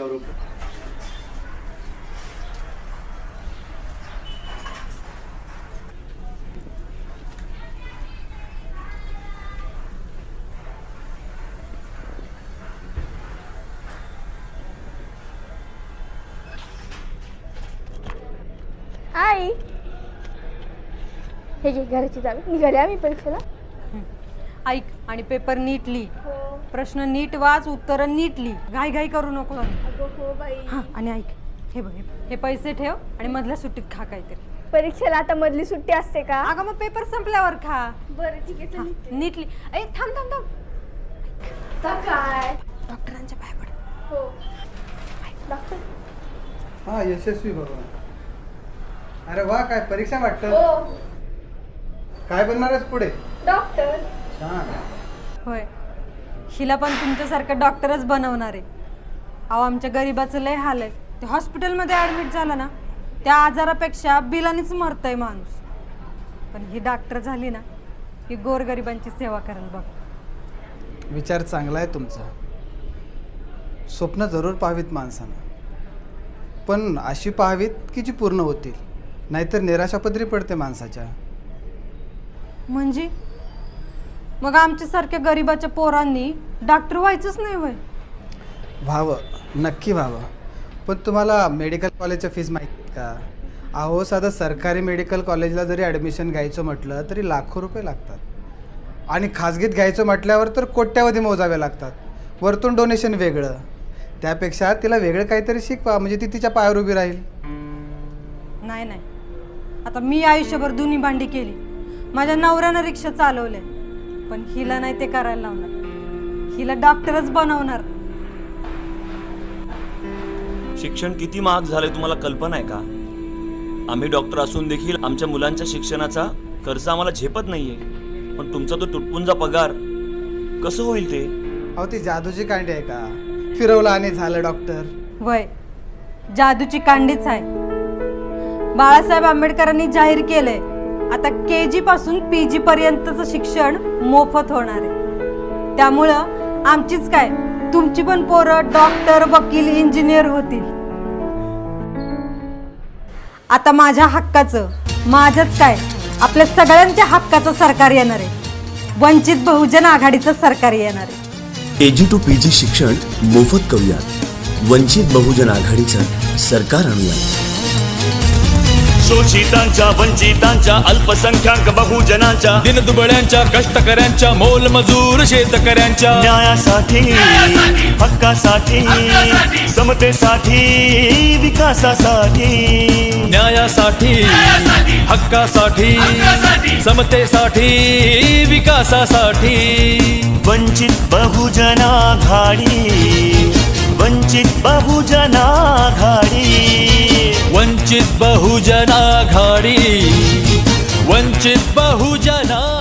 त्याच्यावर हाय हे घे जावी निघाले आम्ही परीक्षेला ऐक आणि पेपर नीट हो. प्रश्न नीट वाच उत्तर नीट लिही घाई घाई करू नको. अगं हो बाई. हां आणि ऐक. हे बघ हे बघ. हे पैसे ठेव आणि मधल्या सुट्टीत खा काहीतरी. परीक्षेला आता मधली सुट्टी असते का? अगं मग पेपर संपल्यावर खा. बरं ठीक आहे चल नीट लिही ए थांब थांब थांब. आता काय? डॉक्टरांच्या पाय पड. हो. डॉक्टर. हा यशस्वी भगवान. अरे वा काय परीक्षा वाटतं? हो. काय बनणार आहेस पुढे? डॉक्टर. छान. होय. हिला पण तुमच्यासारखं डॉक्टरच बनवणार आहे. अहो आमच्या गरिबाचं लय हाल आहे. ते हॉस्पिटलमध्ये ॲडमिट झालं ना त्या आजारापेक्षा बिलानीच मरतंय माणूस. पण ही डॉक्टर झाली ना की गोरगरिबांची सेवा करेल बघ. विचार चांगला आहे तुमचा. स्वप्न जरूर पाहावीत माणसानं. पण अशी पाहावीत की जी पूर्ण होतील. नाहीतर निराशापदरी पडते माणसाच्या. म्हणजे? मग आमच्यासारख्या गरिबाच्या पोरांनी डॉक्टर व्हायचंच नाही वय व्हावं नक्की व्हावं. पण तुम्हाला मेडिकल कॉलेजच्या फीज माहीत का? अहो साधं सरकारी मेडिकल कॉलेजला जरी ॲडमिशन घ्यायचं म्हटलं तरी लाखो रुपये लागतात. आणि खाजगीत घ्यायचं म्हटल्यावर तर कोट्यावधी मोजावे लागतात. वरतून डोनेशन वेगळं. त्यापेक्षा तिला वेगळं काहीतरी शिकवा म्हणजे ती तिच्या पायावर उभी राहील. नाही नाही. आता मी आयुष्यभर दुनी भांडी केली. माझ्या नवऱ्यानं रिक्षा चालवले पण हिला नाही ते करायला लावणार. हिला डॉक्टरच बनवणार. शिक्षण किती महाग झालंय तुम्हाला कल्पना आहे का? आम्ही डॉक्टर असून देखील आमच्या मुलांच्या शिक्षणाचा खर्च आम्हाला झेपत नाहीये. पण तुमचा तो तुटपुंजा पगार कसं होईल ते? अहो ती जादूची कांडी आहे का? फिरवलं आणि झालं डॉक्टर वय. जादूची कांडीच आहे. बाळासाहेब आंबेडकरांनी जाहीर केलंय. आता के जी पासून पी जी पर्यंतचं शिक्षण मोफत होणार आहे. त्यामुळं आमचीच काय तुमची पण पोरं डॉक्टर वकील इंजिनियर होतील. आता माझ्या हक्काचं माझ्याच काय आपल्या सगळ्यांच्या हक्काचं सरकार येणार आहे. वंचित बहुजन आघाडीचं सरकार येणार आहे. केजी टू पी जी शिक्षण मोफत करूयात. वंचित बहुजन आघाडीचं सरकार आणूया शोषितांच्या वंचितांच्या अल्पसंख्याक बहुजनांच्या दिनदुबळ्यांच्या कष्टकऱ्यांच्या मोलमजूर शेतकऱ्यांच्या. न्यायासाठी हक्कासाठी समतेसाठी विकासासाठी. न्यायासाठी. हक्कासाठी. समतेसाठी. विकासासाठी. वंचित बहुजन आघाडी वंचित बहुजन आघाडी वंचित बहुजन आघाडी वंचित बहुजन आघाडी